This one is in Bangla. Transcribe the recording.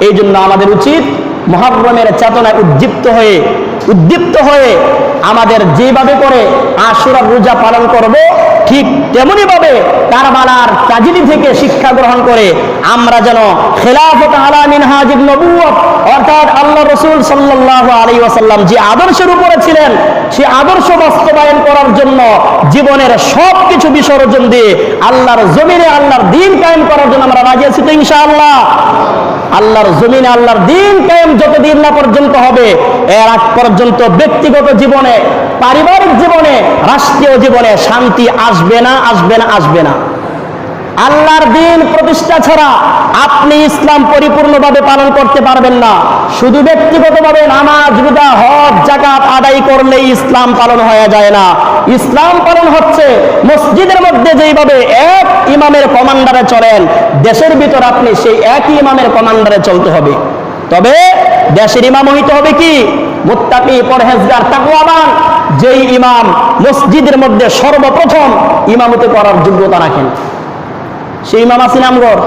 এই জন্য আমাদের উচিত মহাব্রমের চেতনায় উদ্দীপ্ত হয়ে উদ্দীপ্ত হয়ে আমাদের যেভাবে করে আশুরার রোজা পালন করব, ঠিক ভাবে কারবালার ট্রাজেডি থেকে শিক্ষা গ্রহণ করে, আমরা যেন খেলাফত আলা মিনহাজিব নবুয়ত অর্থাৎ আল্লাহ রসুল সাল্লাল্লাহু আলাইহি ওয়াসাল্লাম যে আদর্শের উপরে ছিলেন, সে আদর্শ বাস্তবায়ন করার জন্য জীবনের সব কিছু বিসর্জন দিয়ে আল্লাহর জমিনে আল্লাহর দিন কায়েম করার জন্য আমরা রাজি আছি তো ইনশাআল্লাহ। আল্লাহর জমিনে আল্লাহর দিন কায়েম যতদিন না পর্যন্ত হবে, এর আগ পর্যন্ত ব্যক্তিগত জীবনে, পারিবারিক জীবনে রাষ্ট্রীয় জীবনে শান্তি আসবে না আসবে না আসবে না। আল্লাহর দিন প্রতিষ্ঠা ছাড়া আপনি ইসলাম পরিপূর্ণভাবে পালন করতে পারবেন না। শুধু ব্যক্তিগতভাবে নামাজ, রোজা, হজ জাকাত আদায় করলেই ইসলাম পালন হয়ে যায় না। ইসলাম পালন হচ্ছে মসজিদের মধ্যে যেইভাবে এক ইমামের কমান্ডারে চলেন, দেশের ভিতর আপনি সেই একই ইমামের কমান্ডারে চলতে হবে। তবে দেশের ইমাম হইতে হবে কি? মুত্তাকি পরহেজগার, তাকওয়াবান, যেই ইমাম মসজিদের মধ্যে সর্বপ্রথম ইমামতি করার যোগ্যতা রাখেন। সেই ইমাম আছে আমগর